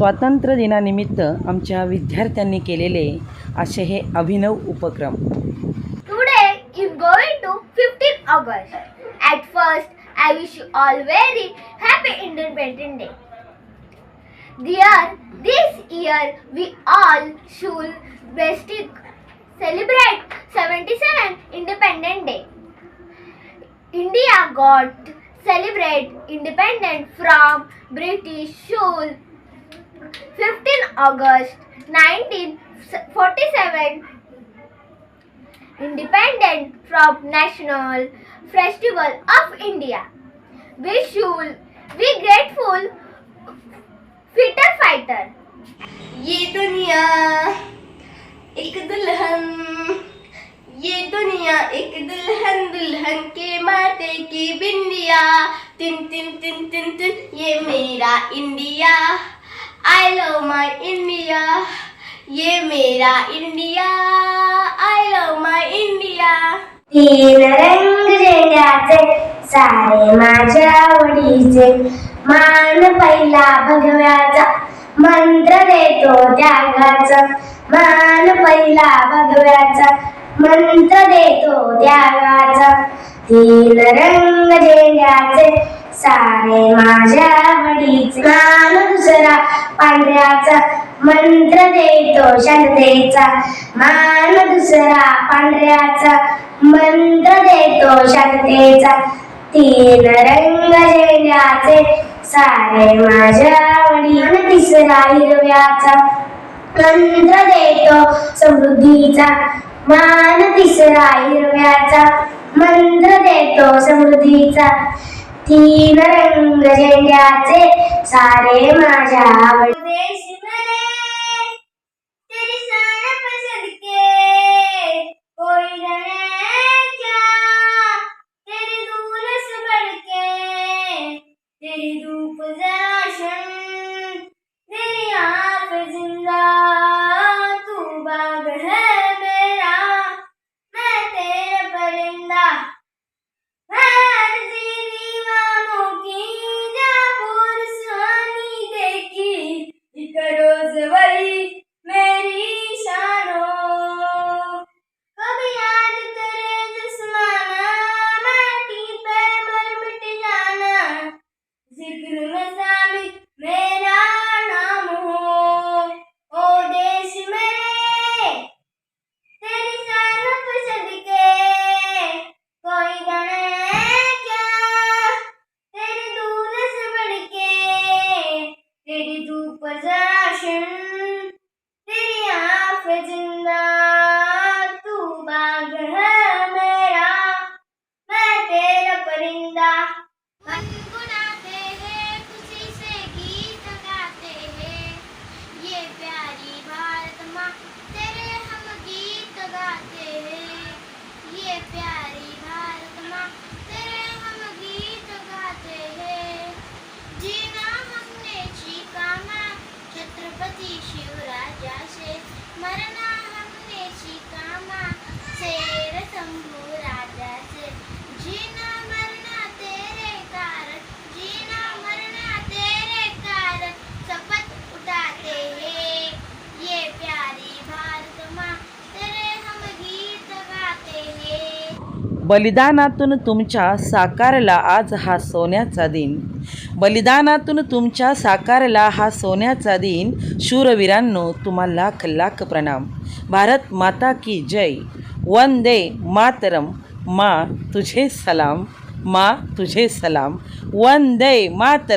स्वातंत्र्य दिनानिमित्त आमच्या विद्यार्थ्यांनी केलेले असे हे अभिनव उपक्रम. Today is going to 15 August at first I wish you all very happy independent day dear this year we all should best celebrate 77 independent day India got celebrate independent from British rule 15 August 1947 independent from National Festival of India. We should be grateful fighter fighter. ये दुनिया एक दुल्हन ये दुनिया एक दुल्हन दुल्हन के माथे की बिंदिया तिन तिन तिन तिन तिन ये मेरा India I love my India ये मेरा India I love my India तीन रंग झेंड्याचे सारे माझ्या आवडीचे. मान पहिला भगव्याचा मंत्र देतो त्यागाचा. मान पहिला भगव्याचा मंत्र देतो त्यागाचा. तीन रंग झेंड्याचे सारे माझ्या आवडीचे. मान दुसरा पांढऱ्याचा मंत्र देतो शांततेचा. मान दुसरा पांढऱ्याचा मंत्र देतो शांततेचा. तीन रंग झेंड्याचे सारे माझ्या आवडी. तिसरा हिरव्याचा मंत्र देतो समृद्धीचा. मान तिसरा हिरव्याचा मंत्र देतो समृद्धीचा. तीन रंग झेंड्याचे सारे माझ्या आवडी देश मेरे तेरी शान पसंद के कोई जाने खुशी से गीत गाते हैं। ये प्यारी भारत माँ, तेरे हम गीत गाते हैं। ये प्यारी भारत माँ, तेरे हम गीत गाते हैं। जीना हमने सीखा माँ छत्रपति शिवराजा से। मरना माँ शेर शंभू राजा से। जीना बलिदानातून तुमच्या साकारला आज हा सोन्याचा दिन. बलिदानातून तुमच्या साकारला हा सोन्याचा दिन. शूरवीरांनो तुम्हा लाख लाख प्रणाम. भारत माता की जय. वंदे मातरम. मा तुझे सलाम. मा तुझे सलाम. वंदे मातर